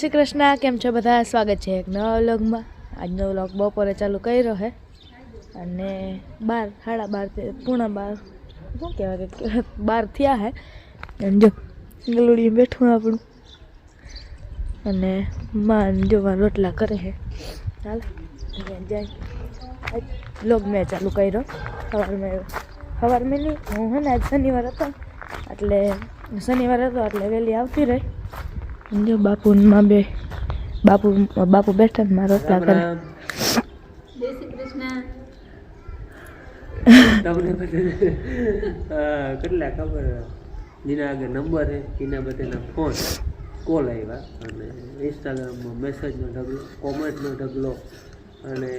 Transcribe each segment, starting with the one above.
શ્રી કૃષ્ણ, કેમ છો બધા? સ્વાગત છે એક નવા વ્લોગમાં. આજનો વ્લોગ બપોરે ચાલુ કર્યો હે. અને બાર, સાડા બાર પૂણા બાર, શું કહેવાય કે, બાર થયા હે. અને જો ગલુડી બેઠું આપણું. અને માન જોવા રોટલા કરે છે ચાલ જાય. વ્લોગ મેં ચાલુ કર્યો. સવાર મેં સવાર મેં નહીં, હું હે ને આજ શનિવાર હતો. એટલે શનિવાર હતો એટલે વહેલી આવતી રહી. જો બાપુ માં બે બાપુ બાપુ બેઠા ને મારા રોટલા કરે કેટલા ખબર? જેના આગળ નંબર છે એના બધાના ફોન કોલ આવ્યા અને ઇન્સ્ટાગ્રામમાં મેસેજનો ઢગલો કોમેન્ટનો ઢગલો. અને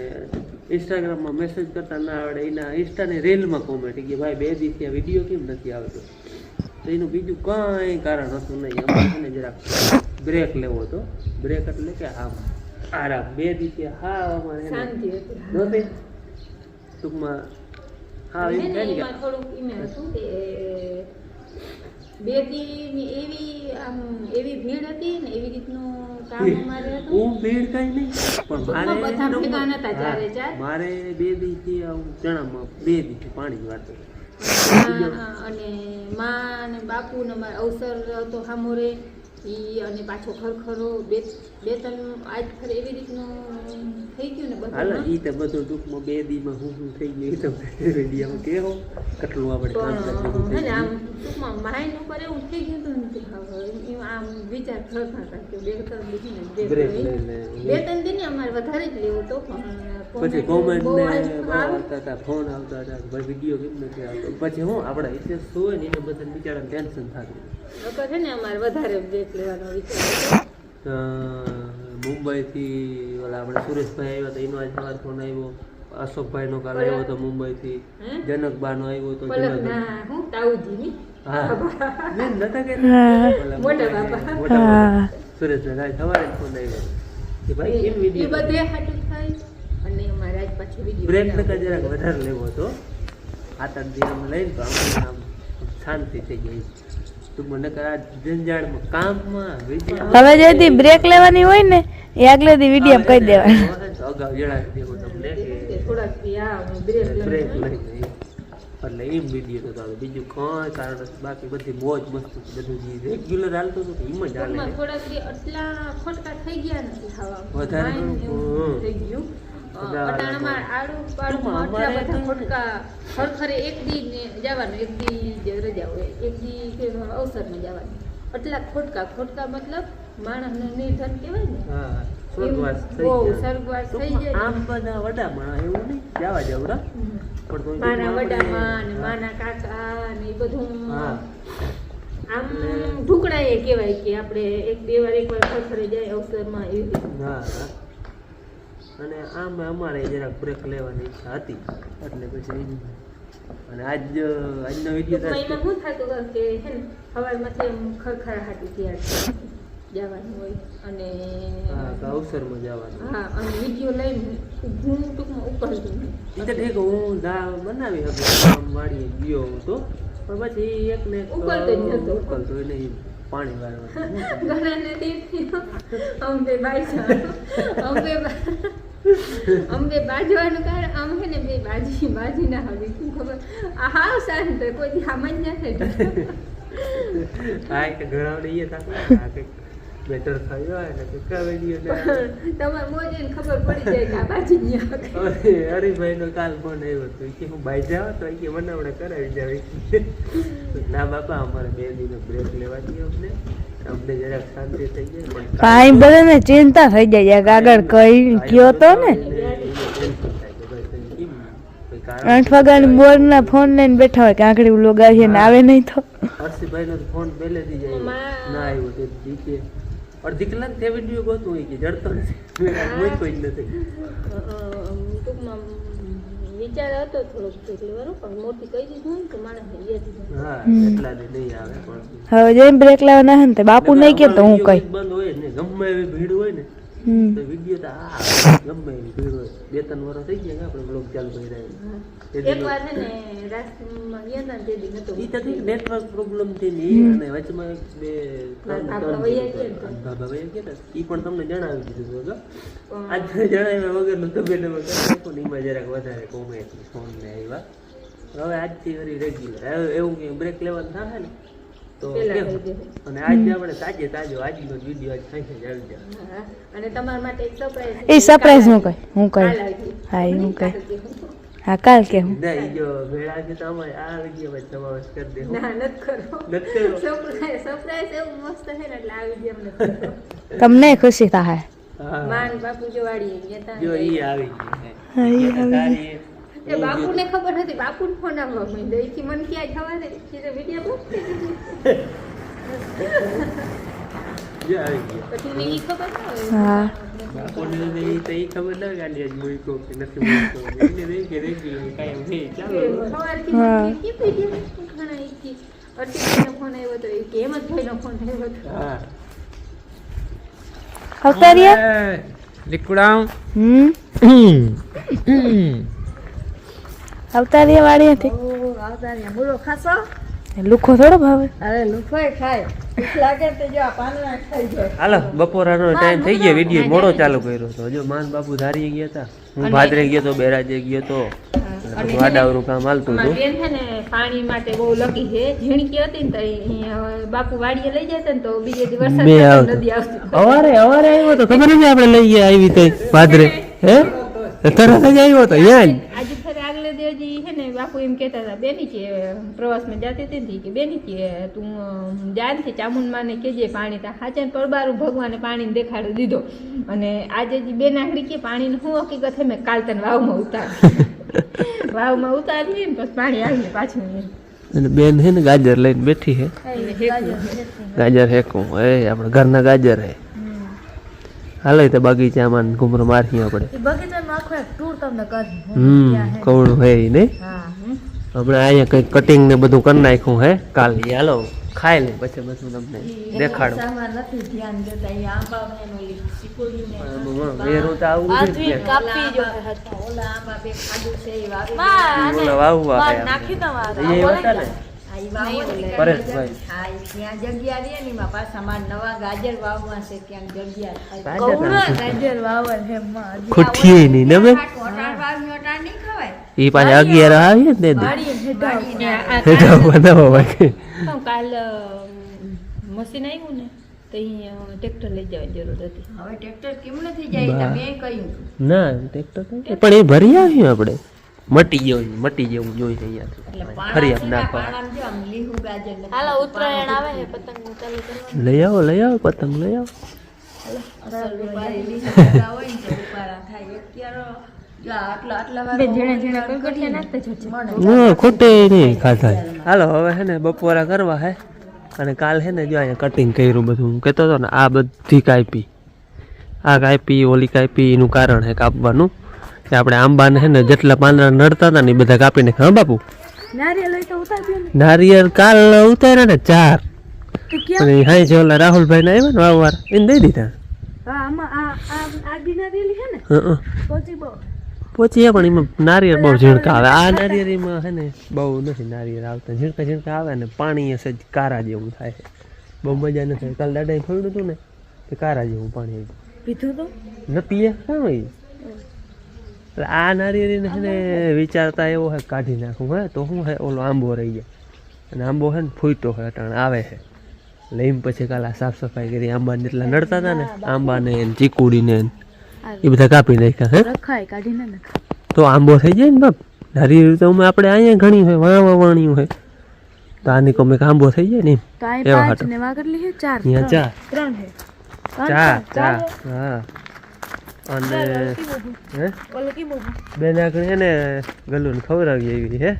ઇન્સ્ટાગ્રામમાં મેસેજ કરતા ના આવડે. એના ઇન્સ્ટાની રીલમાં કોમેન્ટ કે ભાઈ બે દિવસથી આ વીડિયો કેમ નથી આવતો? તો એનું બીજું કાંઈ કારણ હતું નહીં. અમારે જરાક બ્રેક લેવો હતો બ્રેક એટલે કે આમ આરામ. બે દિવસે હા અમારે શાંતિ હતી. ટૂંકમાં હા એમ થાય ને થોડુંક ઈમે હતું કે બે દીની એવી આમ એવી ભીડ હતી ને એવી રીતનું કામ અમારે હતું. હું ભીડ કઈ નહીં પણ મારે બે દિવસથી આવું ચણામાં બે દિવસથી પાણી વાતો અને મા અને બાપુ ને અવસર હતો સામોરે ઈ અને પાછો ખરખરો બે બે ત્રણ આજ ખરે એવી રીતનું થઈ ગયું ને હાલો બધું ઈ તો બધું ટૂંકમાં બે દીમાં હું હું થઈ ગયું એ તો વિડીયોમાં કેવો કેટલું આપણે કામ પણ હે કરી ને આમ ટૂંકમાં માઇન્ડ ઉપર એવું થઈ ગયું હતું નથી હવે આમ વિચાર ખરખર હતા કે બે ત્રણ દીધી ને બે ત્રણ દિન અમારે વધારે જ લેવો તો પણ પછી કોમેન્ટ ને. આવતા હતા ફોન આવતા હતા ભાઈ વીડિયો કેમ નથી આવતો? પછી હું આપણે શું હોય ને એને બધા બિચારા ટેન્શન થતું. છે ને અમારે વધારે લેવાનો વિચાર મુંબઈથી ઓલા આપણે સુરેશભાઈ આવ્યા હતા એનો આજ સવાર ફોન આવ્યો. અશોકભાઈનો કાલ આવ્યો હતો મુંબઈથી? જનકબાનો આવ્યો હતો જનક. હું? તાઉજીની? હા. બેન નતા કે મોટા બાપા. મોટા સુરેશભાઈ સવારે જ ફોન આવ્યો. કે ભાઈ એમ વીડિયો બધે હાટું થાય. અને અમારે આજ પાછો વીડિયો બ્રેક નકા જરાક વધારે લેવો તો આત આઠ લઈને તો આમ આમ શાંતિ થઈ ગઈ. હવે જેથી બ્રેક લેવાની હોય ને એ આગલે દી વીડિયો કહી દેવાનું. બાકી બધી મોજ મસ્તી બધું રેગ્યુલર હાલતું હતું એમ જ હાલે. વધારે ખરખરે એક દી જવાનું એક દી રજા હોય એક દી અવસરમાં જવાનું. આટલા ખોટકા ખોટકા મતલબ માણસને નિર્ધન કહેવાય ને. સ્વર્ગવાસ થઈ સ્વર્ગવાસ થઈ જાય. આમ બધા એવું નહીં જવા માના વડામાં ને માના કાકા ને એ બધું. આમ ઢુકડા એ કહેવાય કે આપણે એક બે વાર એક વાર ખરખરે જાય અવસરમાં એવી હા. અને આમ અમારે જરાક બ્રેક લેવાની ઈચ્છા હતી. એટલે પછી અને આજ આજનો વીડિયો એમાં શું થતું કે હે ને જવાનું હોય અને અવસરમાં જવાનું. હા અને વીડિયો લઈને હું ટૂંકમાં ઉપર. ઠીક હું દા બનાવી હતી આમ વાળીએ ગયો હતો પણ પછી એક ને ઉકળતો જ નહોતો. ઉકળતો એટલે પાણી વાળવાનું ઘણાને દેખી અંબે બાઈ અંબે બા- બે બાજવાનું કારણ આમ હે ને બે બાજી બાજી ના હવે શું ખબર? આ હાવ શાંત કોઈ જ ના થાય. હા કે ઘણા એ કંઈક બેટર થયો હોય ને કે વીડિયો તમારે મોજીને ખબર પડી જાય કે આ બાજી ની. અરે હરિભાઈ નો કાલ ફોન આવ્યો તો કે હું બાઈ જાવ તો કે મને હમણાં કરાવી જાવ ના બાપા અમારે બે દિનો બ્રેક લેવા દઈએ અમને. અમને જરાક શાંતિ થઈ જાય પણ બધાને ચિંતા થઈ જાય આગળ કઈ કયો તો ને. આઠ વાગ્યાની બોર ના ફોન લઈને બેઠા હોય કે આંકડી લોગાવીએ ને આવે નહીં તો. હર્ષિભાઈ નો ફોન પહેલેથી જ આવ્યો ના આવ્યો તે દીકે અડધી કલાક તે વીડિયો ગોતું હોય કે જડતો નથી. કોઈ કોઈ જ નથી. ટૂંકમાં વિચાર હતો થોડોક બ્રેક પણ મોટી કહી દીધું ને તો માણસ હા એટલા દે નહીં આવે પણ. હવે જેમ બ્રેક લેવાના હે ને બાપુ નહીં કે તો હું કઈ. બંધ હોય ને ગમે એવી ભીડ હોય ને તો વીડિયો તો આ ગમે એવી ભીડ હોય. બે ત્રણ વર્ષ થઈ ગયા ને આપણે બ્લોગ ચાલુ કરી રહ્યા એક ને રાજકોટમાં ગયા હતા તે દી નહોતું. ઈ તો નેટવર્ક પ્રોબ્લેમથી ને ઈ અને વચમાં બે ગયા ને. ગયા ઈ પણ તમને જણાવી દીધું તો આજ જણાવ્યા તમે કરી. નાખો ને એમાં જરાક વધારે કોમેન્ટ ફોન ને આવ્યા. હવે આજથી વળી રેગ્યુલર હવે એવું કે બ્રેક લેવાનું થાય ને તો. અને આજે આપણે તાજે તાજો આજનો જ વીડિયો આજ થઈ જ આવી જાય હા. અને તમારા માટે એક સરપ્રાઈઝ એ સરપ્રાઈઝ હું કઈ હું કઈ હા હું કહેવું. હા કાલ કે હું? ના ઈ જો ભેળા છે તો અમારે આ વિડીયોમાં જ સમાવેશ કરી દેવો. ના નથી કરો નત કરો સરપ્રાઈઝ સરપ્રાઈઝ એવું મસ્ત છે ને એટલે આવી ગયો નથી તમને ખુશી થાય? હા. માન બાપુ જો વાડી ગયા. જો ઈ આવી ગઈ હા, ઈ આવી એ- બાપુને ખબર હતી બાપુને ફોન આવવા માંડ્યો. કે મને ક્યાં જવા દે. કીધું વીડિયો બહુ હા. વાળી ફોન આવ્યો હતો. આવતા બોલો ખાસો? લુખો થોડો ભાવે. અરે લુખો ખાય. લાગે તો જો આ પાંદડા ખાઈ જાય. હાલો બપોરાનો ટાઈમ થઈ ગયો વીડિયો મોડો ચાલુ કર્યો હતો. જો માન બાપુ ધારી ગયા હતા હું ભાદરે ગયો તો બેરાજે ગયો તો. વાડાવરું કામ હાલતું હતું. બેન છે ને પાણી માટે બહુ લકી છે. ઝીણકી હતી ને તો બાપુ વાડીએ લઈ જતા ને તો બીજે દિવસ વરસાદ. નદી આવતી. અવારે અવારે આવ્યો તો. ખબર નથી આપણે લઈ ગયા આવી તે ભાદરે? હે? તરત જ આવ્યો તો યાર આજે ફરે આગલે દેવજી છે ને બાપુ એમ કહેતા હતા બેની કે પ્રવાસમાં જતી હતી ને કે બેની કે તું જાનથી ચામુંડ કેજે પાણી તા હાચે પરબારું ભગવાને પાણીને દેખાડી દીધો. અને આજે જે બેન આંગળી કે પાણીને હું હકીકત મેં કાલ તને વાવમાં ઉતારી. વાવમાં ઉતારી ને પછી પાણી આવીને પાછું અને બેન છે ને ગાજર લઈને બેઠી છે ગાજર હેકું. એ આપણે ઘરના ગાજર હે. હાલે તે બગીચામાં ને ઘૂમરો મારી આપણે બગીચામાં આખો એક ટૂર તમને કરી હમ કવડું હે નહીં હા. આપણે અહીંયા કંઈક કટિંગ ને બધું કરી નાખ્યું હે કાલ હાલો ખાઈ લે પછી બધું તમને દેખાડું નથી ધ્યાન દેતા એ આંબા ને ઓલી ચીકુડીને આમાં વેરું તો આવું છે જ ત્યાં. કાપી જો ઓલા આંબા બે ખાધું છે એ વાવી માં ઓલા વાવવા હે આમાં. નાખી દવા એ હતા ને આ ઈ વાવો એટલે પરેશભાઈ હા ઈ ત્યાં જગ્યા રહે ને એમાં પાછા મારા નવા ગાજર વાવવા છે ક્યાંક જગ્યા થાય. ગાજર નાખી. ગાજર વાવર હે માં ખુઠીએ નહીં ને બે અટાણ વાવ્યું અટાણ એ પાછા અગિયાર આવીએ ને. હેઠા આ હેઠા કાલ- મશીન આવ્યું ને ટ્રેક્ટર લઈ જવાની જરૂર હતી. હવે ટ્રેક્ટર કેમ નથી જાય. કહ્યું. ના ટ્રેક્ટર પણ એ ભરી આવ્યું આપણે. મટી જેવું મટી જેવું જોઈ ફરી નાખવા. હાલો ઉત્તરાયણ આવે છે પતંગ ચાલુ લઈ આવો લઈ આવો પતંગ લઈ આવો. હાલો હવે હે ને બપોરા કરવા હે અને કાલ હે ને જો અહીંયા કટિંગ કર્યું બધું હું કહેતો હતો ને આ બધી કાપી. આ કાપી ઓલી કાપી એનું કારણ હે કાપવાનું. કે આપણે આંબાને હે ને જેટલા પાંદડા નડતા હતા ને એ બધા કાપીને હા બાપુ? નારિયેળ હોય તો ઉતારી દો ને. નારિયેળ કાલ ઉતાર્યા ને ચાર. અને હા જે ઓલા રાહુલભાઈ ને આવ્યા ને વાવવાર એને દઈ દીધા. હા આમાં આ આ આ બી નારિયેળી ને હં, પછી પણ એમાં નારિયેળ બહુ ઝીણકા આવે. આ નારિયેળીમાં છે ને બહુ નથી નારિયેળ આવતા. ઝીણકા ઝીણકા આવે ને પાણી હશે જ કારા જેવું થાય છે. બહુ મજા નથી કાલે દાદાએ ખોડ્યું હતું ને કે કારા જેવું પાણી પીધું તો ન પીએ કાં હોય એટલે આ નારિયેળીને છે ને વિચારતા એવો હે કાઢી નાખું હે તો શું હે ઓલો આંબો રહી જાય. અને આંબો હે ને ફૂટતો હે અટાણ આવે છે લઈને પછી કાલ આ સાફ સફાઈ કરી આંબાને જેટલા નડતા હતા ને આંબાને ને ચીકુડીને ને. એ બધા કાપી નાખ્યા હે? રખાય કાઢીને નાખ. તો આંબો થઈ જાય ને બાપ? નારિયેળ તો અમે આપણે અહીંયા ઘણી હોય વાવા વાણ્યું હોય. તો આની કોમે આંબો થઈ જાય ને એવા હાટો. ને વા હે ચાર અહીંયા ચાર. ત્રણ હે ચાર ચાર હા. અને હે? ઓલો કી બોલું બેન આગળ છે ને ગલુને ખવડાવી એવી હે?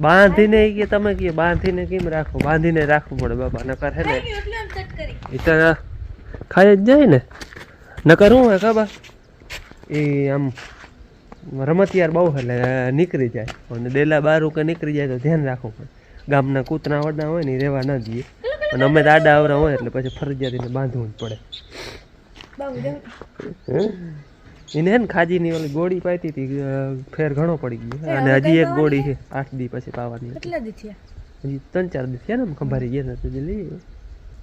બાંધીને કે તમે કે બાંધીને કેમ રાખો? બાંધીને રાખવું પડે બાપા નકર હે ને? એ તો ખાઈ જ જાય ને. નકર હે ખબર? એ આમ રમતિયાર બહુ એટલે નીકળી જાય. અને ડેલા બારું કે નીકળી જાય તો ધ્યાન રાખવું પડે. ગામના કૂતરા વડા હોય ને એ રહેવા ન દઈએ. અને અમે તો આડા અવરા હોય એટલે પછી ફરજિયાત એને બાંધવું જ પડે. એને હે ને ખાજીની ઓલી ગોળી પાતી હતી ફેર ઘણો પડી ગયો. અને હજી એક ગોળી છે આઠ દી પછી પાવાની કેટલા દી થયા? હજી ત્રણ ચાર દી થયા ને ખંભારી ગયા હતા લઈ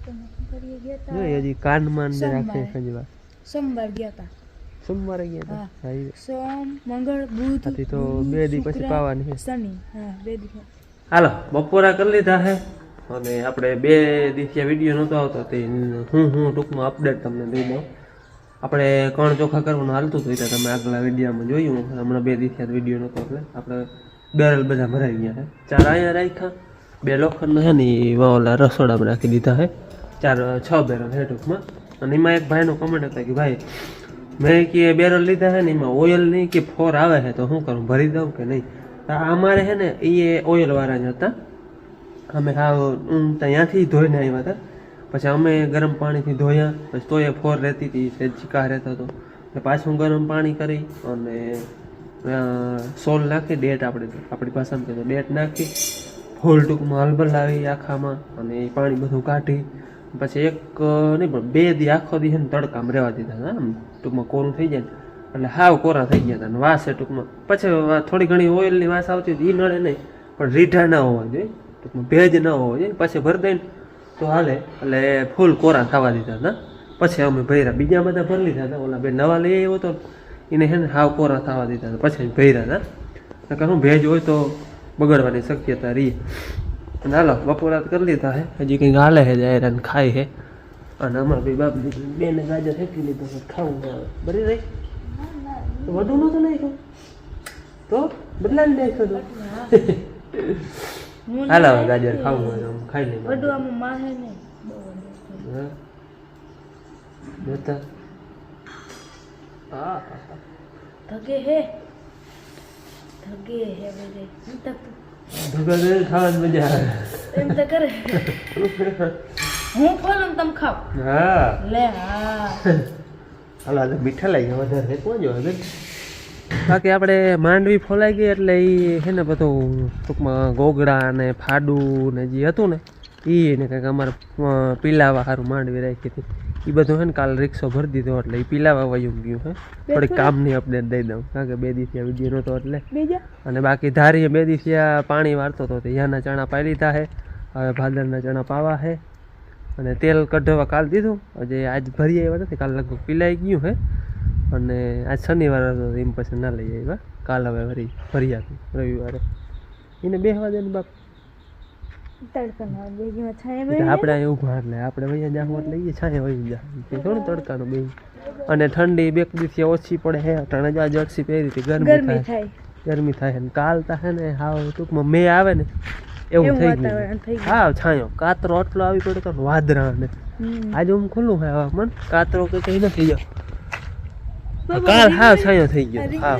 તા જોઈ હજી કાનમાં રાખે સોમવારે. સોમવાર ગયા સોમવારે ગયા હતા હા. હા, ઈ. સોમ મંગળ બુધ આથી તો બે દી પછી પાવાની છે. શનિ. હા બે દી હાલો બપોરા કરી લીધા છે અને આપણે બે દિવસે વીડિયો નહોતો આવતો તે હું હું ટૂંકમાં અપડેટ તમને દઈ દઉં. આપણે કણ ચોખા કરવાનું હાલતું હતું એટલે તમે આગલા વિડીયામાં જોયું. હમણાં બે દિવસે વીડિયો નહોતો એટલે આપણે બેરલ બધા ભરાઈ ગયા છે. ચાર અહીંયા રાખ્યા. બે લોખંડના છે ને એ ઓલા રસોડામાં રાખી દીધા છે. ચાર છ બેરલ છે ટૂંકમાં. અને એમાં એક ભાઈનો કમેન્ટ હતા કે ભાઈ, મેં કે બેરલ લીધા છે ને એમાં ઓઇલ નહીં કે ફોર આવે છે, તો શું કરું, ભરી દઉં કે નહીં? અમારે છે ને એ ઓઇલ વાળા જ હતા. અમે હું ત્યાંથી ધોઈને આવ્યા હતા. પછી અમે ગરમ પાણીથી ધોયા, પછી તોય ફોર રહેતી હતી સેજ ચીકા રહેતો હતો. પાછું ગરમ પાણી કરી અને સોલ નાખી, ડેટ આપણે, આપણી ભાષામાં કહેતો ડેટ નાખી. ફૂલ ટૂંકમાં હલબલ લાવી આખામાં અને એ પાણી બધું કાઢી પછી એક નહીં, પણ બે દી આખો દી છે ને તડકામાં રહેવા દીધા હતા આમ ટૂંકમાં કોરું થઈ જાય ને. એટલે હાવ કોરા થઈ ગયા હતા અને વાસ છે ટૂંકમાં. પછી થોડી ઘણી ઓઇલની વાસ આવતી હતી એ નડે નહીં, પણ રીઢા ના હોવા જોઈએ, ટૂંકમાં ભેજ ન હોવો જોઈએ. પછી ભરી દઈને તો હાલે, એટલે ફૂલ કોરા થવા દીધા હતા. પછી અમે ભર્યા. બીજા બધા ભરી લીધા હતા. ઓલા બે નવા લઈ આવ્યો હતો એને છે ને હાવ કોરા થવા દીધા હતા. પછી ભર્યા હતા. કારણ ભેજ હોય તો બગડવાની શક્યતા રહી. અને હાલો બપોરા તો કરી લીધા હે હજી કંઈક હાલે છે જાય અને ખાય છે અને અમારે ભાઈ બાપ દીકરી બેને ગાજર ફેંકી લીધો છે ખાવું ના આવે બરી રહી તો વધુ નહોતું નાખ્યું તો બદલાવી નાખ્યો તો હું હાલો હવે ગાજર ખાવું હોય તો ખાઈ લઈએ વડું આમાં માહે નહીં બહુ વડું. હા. જોતા આ ધગે હે ધગે હે બધે એમ તો ભગવાન ખાવાની મજા આવે. એમ તો કરે. હું ખોલું હા. લે હા. હાલો આજે મીઠા લાગી ગયા વધારે કોણ જો હવે બાકી આપણે માંડવી ફોલાઈ ગઈ એટલે એ છે ને બધું ટૂંકમાં ગોગડા ને ફાડું ને જે હતું ને એ ને કંઈક અમારે પીલાવા સારું માંડવી રાખી હતી. એ બધું હે ને કાલ રિક્ષો ભરી દીધો એટલે એ પીલાવા વયું ગયું હે. થોડીક કામની અપડેટ દઈ દઉં કારણ કે બે દિવસે વીડિયો નહોતો એટલે. અને બાકી ધારીએ બે દિવસે પાણી વાળતો હતો તે યાના ચણા પાઈ લીધા હે હવે ભાદરના ચણા પાવા હે. અને તેલ કઢવા કાલ દીધું હજી આજ ભરી આવ્યા નથી કાલ લગભગ પીલાઈ ગયું હે. અને આજ શનિવાર હતો તો એમ પછી ના લઈ આવ્યા કાલ હવે ભરી ભરી આપ્યું રવિવારે. એને બે દે ને બાપ. બેગીમાં છાંય આપણે ઊભા એટલે આપણે વૈયા જાહું એટલે એ છાંય વહી જાય તે થોડું તડકાનું બે અને ઠંડી બે દિવસે ઓછી પડે હે. ત્રણ હજાર જર્સી પહેરી હતી ગરમી થાય. ગરમી થાય ને કાલ તા હે ને હાવ ટૂંકમાં મે આવે ને એવું થઈ ગયું. હા છાંયો. કાતરો આટલો આવી પડે તો વાદરા ને. આજે હું ખુલ્લું હોય હવામાન. કાતરો કે કઈ નથી ગયો કાલ હા છાંયો થઈ ગયો. હા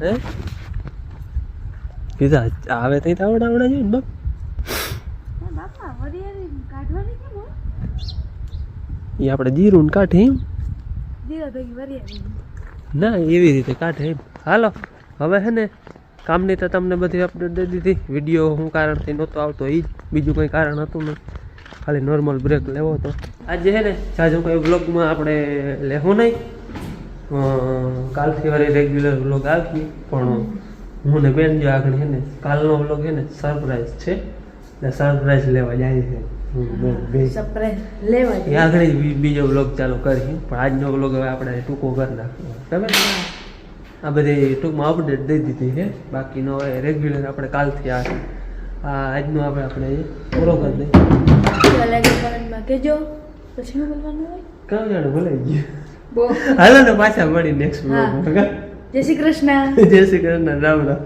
હે? કીધા આવે તઈ તાવડા આવડા જોઈએ ને બાપ એ બાપા વરિયાળી કાઢવાની કેમ હોય એ આપણે જીરું ને કાઢે ના એવી રીતે કાઢે હાલો હવે હે ને કામની તો તમને બધી અપડેટ દઈ દીધી. વીડિયો શું કારણથી નહોતો આવતો એ જ બીજું કંઈ કારણ હતું નહીં. ખાલી નોર્મલ બ્રેક લેવો હતો. આજે હે ને સાજુ કોઈ વ્લોગમાં આપણે લેવું નહીં. કાલથી વાળી રેગ્યુલર વ્લોગ આવી પણ હું ને બેન જો આગળ છે ને કાલનો વ્લોગ છે ને સરપ્રાઈઝ છે. ને સરપ્રાઈઝ લેવા જાય છે. આગળ બીજો બ્લોગ ચાલુ કરી પણ આજનો બ્લોગ હવે આપણે ટૂંકો કરી નાખ્યો તમે આ બધી ટૂંકમાં અપડેટ દઈ દીધી છે. બાકીનો હવે રેગ્યુલર આપણે કાલથી આ આ આજનો આપણે આપણે પૂરો કરી દઈએ કહેજો. પછી બોલવાનું હોય? કામ જાણે ભૂલાઈ ગયું હાલો ને પાછા મળી નેક્સ્ટ. જય શ્રી કૃષ્ણ. જય શ્રી કૃષ્ણ રામ રામ.